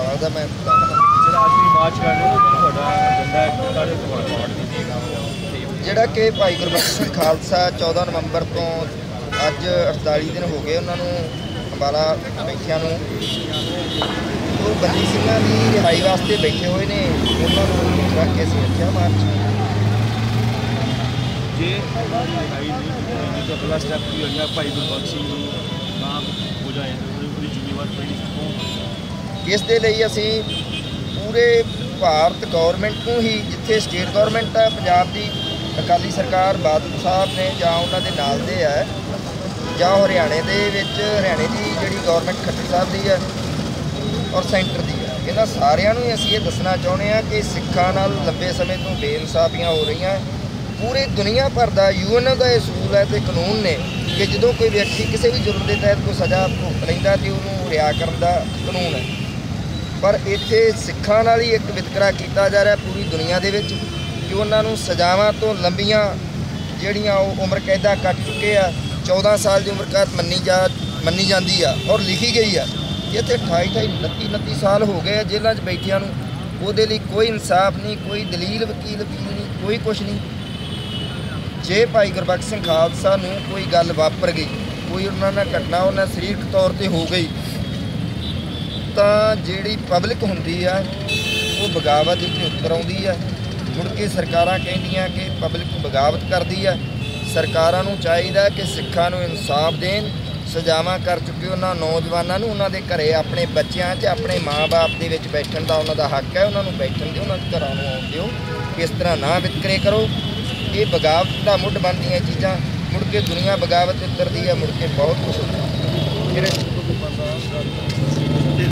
ਮੈਂ। ਜਿਹੜਾ ਅੱਜ ਵੀ ਮਾਰਚ ਕਰ ਰਹੇ ਹੋ ਤੁਹਾਡਾ ਏਜੰਡਾ ਹੈ ਕਾਹਦੇ ਤੁਹਾਡਾ ਪਾਰਟ ਦੀ ਜਿਹੜਾ ਕਿ ਭਾਈ ਗੁਰਬਖਸ਼ ਸਿੰਘ ਖਾਲਸਾ 14 ਨਵੰਬਰ ਤੋਂ ਅੱਜ 48 ਦਿਨ ਹੋ ਗਏ ਉਹਨਾਂ ਨੂੰ ਅੰਬਾਲਾ ਬੈਠਿਆਂ ਨੂੰ। ਉਹ ਬੰਦੀ ਸਿੰਘਾਂ ਦੀ ਰਿਹਾਈ ਵਾਸਤੇ ਬੈਠੇ ਹੋਏ ਨੇ ਉਹਨਾਂ ਨੂੰ ਰੱਖ ਕੇ ਅਸੀਂ ਰੱਖਿਆ ਮਾਰਚ। ਜੇ ਲੜਾਈ ਨਹੀਂ ਕੀਤੀ ਤਾਂ ਅਗਲਾ ਸਟੈਪ ਕੀ ਹੋਏਗਾ ਭਾਈ ਗੁਰਬਖਸ਼ ਸਿੰਘ ਨੂੰ ਨਾਮ ਹੋ ਜਾਏ ਉਹਦੀ ਜ਼ਿੰਮੇਵਾਰ ਪਹਿਲੀ ਕੌਣ ਇਸ ਦੇ ਲਈ ਅਸੀਂ ਪੂਰੇ ਭਾਰਤ ਗਵਰਨਮੈਂਟ ਨੂੰ ਹੀ, ਜਿੱਥੇ ਸਟੇਟ ਗਵਰਨਮੈਂਟ ਹੈ ਪੰਜਾਬ ਦੀ ਅਕਾਲੀ ਸਰਕਾਰ, ਬਾਦਲ ਸਾਹਿਬ ਨੇ ਜਾਂ ਉਹਨਾਂ ਦੇ ਨਾਲ ਦੇ ਹੈ ਜਾਂ ਹਰਿਆਣੇ ਦੇ ਵਿੱਚ, ਹਰਿਆਣੇ ਦੀ ਜਿਹੜੀ ਗਵਰਨਮੈਂਟ ਖੱਟਰ ਸਾਹਿਬ ਦੀ ਹੈ ਔਰ ਸੈਂਟਰ ਦੀ ਹੈ ਇਹਨਾਂ ਸਾਰਿਆਂ ਨੂੰ ਹੀ ਅਸੀਂ ਇਹ ਦੱਸਣਾ ਚਾਹੁੰਦੇ ਹਾਂ ਕਿ ਸਿੱਖਾਂ ਨਾਲ ਲੰਬੇ ਸਮੇਂ ਤੋਂ ਬੇਇਨਸਾਫੀਆਂ ਹੋ ਰਹੀਆਂ। ਪੂਰੀ ਦੁਨੀਆ ਭਰ ਦਾ ਯੂਐਨ ਦਾ ਇਹ ਅਸੂਲ ਹੈ ਤੇ ਕਾਨੂੰਨ ਨੇ ਕਿ ਜਦੋਂ ਕੋਈ ਵਿਅਕਤੀ ਕਿਸੇ ਵੀ ਜੁਰਮ ਦੇ ਤਹਿਤ ਕੋਈ ਸਜ਼ਾ ਭੁਗਤ ਲੈਂਦਾ ਤੇ ਉਹਨੂੰ ਰਿਆ ਕਰਨ ਦਾ ਕਾਨੂੰਨ ਹੈ। ਪਰ ਇੱਥੇ ਸਿੱਖਾਂ ਨਾਲ ਹੀ ਇੱਕ ਵਿਤਕਰਾ ਕੀਤਾ ਜਾ ਰਿਹਾ ਪੂਰੀ ਦੁਨੀਆ ਦੇ ਵਿੱਚ ਕਿ ਉਹਨਾਂ ਨੂੰ ਸਜ਼ਾਵਾਂ ਤੋਂ ਲੰਬੀਆਂ ਜਿਹੜੀਆਂ ਉਹ ਉਮਰ ਕੈਦਾਂ ਕੱਟ ਚੁੱਕੇ ਆ 14 ਸਾਲ ਦੀ ਉਮਰ ਕੈਦ ਮੰਨੀ ਜਾ, ਮੰਨੀ ਜਾਂਦੀ ਆ ਔਰ ਲਿਖੀ ਗਈ ਆ ਇੱਥੇ 28 28 29 29 ਸਾਲ ਹੋ ਗਏ ਆ ਜੇਲ੍ਹਾਂ 'ਚ ਬੈਠਿਆਂ ਨੂੰ। ਉਹਦੇ ਲਈ ਕੋਈ ਇਨਸਾਫ ਨਹੀਂ, ਕੋਈ ਦਲੀਲ ਵਕੀਲ ਵਕੀਲ ਨਹੀਂ, ਕੋਈ ਕੁਝ ਨਹੀਂ। ਜੇ ਭਾਈ ਗੁਰਬਖਸ਼ ਸਿੰਘ ਖਾਲਸਾ ਨੂੰ ਕੋਈ ਗੱਲ ਵਾਪਰ ਗਈ, ਕੋਈ ਉਹਨਾਂ ਨਾਲ ਘਟਨਾ ਉਹਨਾਂ ਸਰੀਰਕ ਤੌਰ ਤੇ ਹੋ ਗਈ ਤਾਂ ਜਿਹੜੀ ਪਬਲਿਕ ਹੁੰਦੀ ਆ, ਉਹ ਬਗਾਵਤ ਵਿੱਚ ਉੱਤਰ ਆਉਂਦੀ ਆ। ਮੁੜ ਕੇ ਸਰਕਾਰਾਂ ਕਹਿੰਦੀਆਂ ਕਿ ਪਬਲਿਕ ਬਗਾਵਤ ਕਰਦੀ ਆ। ਸਰਕਾਰਾਂ ਨੂੰ ਚਾਹੀਦਾ ਕਿ ਸਿੱਖਾਂ ਨੂੰ ਇਨਸਾਫ ਦੇਣ। ਸਜ਼ਾਵਾਂ ਕਰ ਚੁੱਕੇ ਉਹਨਾਂ ਨੌਜਵਾਨਾਂ ਨੂੰ, ਉਹਨਾਂ ਦੇ ਘਰੇ ਆਪਣੇ ਬੱਚਿਆਂ 'ਚ, ਆਪਣੇ ਮਾਪੇ ਦੇ ਵਿੱਚ ਬੈਠਣ ਦਾ ਉਹਨਾਂ ਦਾ ਹੱਕ ਹੈ। ਉਹਨਾਂ ਨੂੰ ਬੈਠਣ ਦਿਓ, ਉਹਨਾਂ ਦੇ ਘਰਾਂ ਨੂੰ ਆਉਣ ਦਿਓ। ਇਸ ਤਰ੍ਹਾਂ ਨਾ ਵਿਤਕਰੇ ਕਰੋ। ਇਹ ਬਗਾਵਤ ਦਾ ਮੁੱਢ ਬਣਦੀਆਂ ਚੀਜ਼ਾਂ। ਮੁੜ ਕੇ ਦੁਨੀਆ ਬਗਾਵਤ ਉਤਰਦੀ ਹੈ ਮੁੜ ਕੇ ਬਹੁਤ ਕੁਝ ਹੁੰਦਾ ਜਿਹੜੇ